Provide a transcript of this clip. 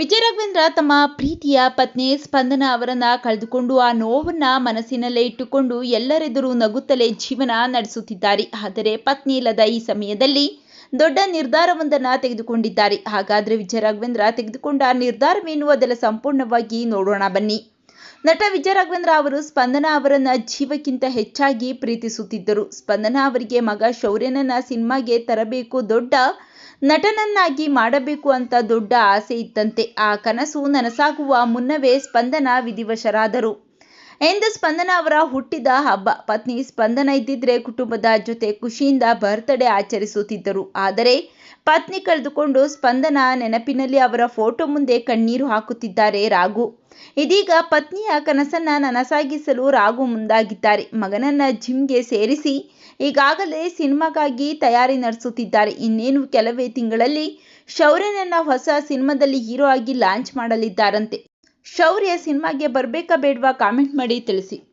ವಿಜಯ ರಾಘವೇಂದ್ರ ತಮ್ಮ ಪ್ರೀತಿಯ ಪತ್ನಿ ಸ್ಪಂದನ ಅವರನ್ನ ಕಳೆದುಕೊಂಡು ಆ ನೋವನ್ನ ಮನಸ್ಸಿನಲ್ಲೇ ಇಟ್ಟುಕೊಂಡು ಎಲ್ಲರೆದುರು ನಗುತ್ತಲೇ ಜೀವನ ನಡೆಸುತ್ತಿದ್ದಾರೆ. ಆದರೆ ಪತ್ನಿ ಇಲ್ಲದ ಈ ಸಮಯದಲ್ಲಿ ದೊಡ್ಡ ನಿರ್ಧಾರವೊಂದನ್ನ ತೆಗೆದುಕೊಂಡಿದ್ದಾರೆ. ಹಾಗಾದ್ರೆ ವಿಜಯ ರಾಘವೇಂದ್ರ ತೆಗೆದುಕೊಂಡ ನಿರ್ಧಾರವೇನು? ಅದೆಲ್ಲ ಸಂಪೂರ್ಣವಾಗಿ ನೋಡೋಣ ಬನ್ನಿ. ನಟ ವಿಜಯ ರಾಘವೇಂದ್ರ ಅವರು ಸ್ಪಂದನ ಅವರನ್ನ ಜೀವಕ್ಕಿಂತ ಹೆಚ್ಚಾಗಿ ಪ್ರೀತಿಸುತ್ತಿದ್ದರು. ಸ್ಪಂದನ ಅವರಿಗೆ ಮಗ ಶೌರ್ಯನನ್ನ ಸಿನಿಮಾಗೆ ತರಬೇಕು ದೊಡ್ಡ ನಟನನ್ನಾಗಿ ಮಾಡಬೇಕು ಅಂತ ದೊಡ್ಡ ಆಸೆ ಇತ್ತಂತೆ. ಆ ಕನಸು ನನಸಾಗುವ ಮುನ್ನವೇ ಸ್ಪಂದನ ವಿಧಿವಶರಾದರು. ಎಂದು ಸ್ಪಂದನ ಅವರ ಹುಟ್ಟಿದ ಹಬ್ಬ. ಪತ್ನಿ ಸ್ಪಂದನ ಇದ್ದಿದ್ರೆ ಕುಟುಂಬದ ಜೊತೆ ಖುಷಿಯಿಂದ ಬರ್ತ್ಡೇ ಆಚರಿಸುತ್ತಿದ್ದರು. ಆದರೆ ಪತ್ನಿ ಕಳೆದುಕೊಂಡು ಸ್ಪಂದನ ನೆನಪಿನಲ್ಲಿ ಅವರ ಫೋಟೋ ಮುಂದೆ ಕಣ್ಣೀರು ಹಾಕುತ್ತಿದ್ದಾರೆ ರಾಘು. ಇದೀಗ ಪತ್ನಿಯ ಕನಸನ್ನ ನನಸಾಗಿಸಲು ರಾಘು ಮುಂದಾಗಿದ್ದಾರೆ. ಮಗನನ್ನ ಜಿಮ್ಗೆ ಸೇರಿಸಿ ಈಗಾಗಲೇ ಸಿನಿಮಾಗಾಗಿ ತಯಾರಿ ನಡೆಸುತ್ತಿದ್ದಾರೆ. ಇನ್ನೇನು ಕೆಲವೇ ತಿಂಗಳಲ್ಲಿ ಶೌರ್ಯನನ್ನ ಹೊಸ ಸಿನಿಮಾದಲ್ಲಿ ಹೀರೋ ಆಗಿ ಲಾಂಚ್ ಮಾಡಲಿದ್ದಾರಂತೆ. ಶೌರ್ಯ ಸಿನಿಮಾಗೆ ಬರಬೇಕಾ ಬೇಡವಾ? ಕಾಮೆಂಟ್ ಮಾಡಿ ತಿಳಿಸಿ.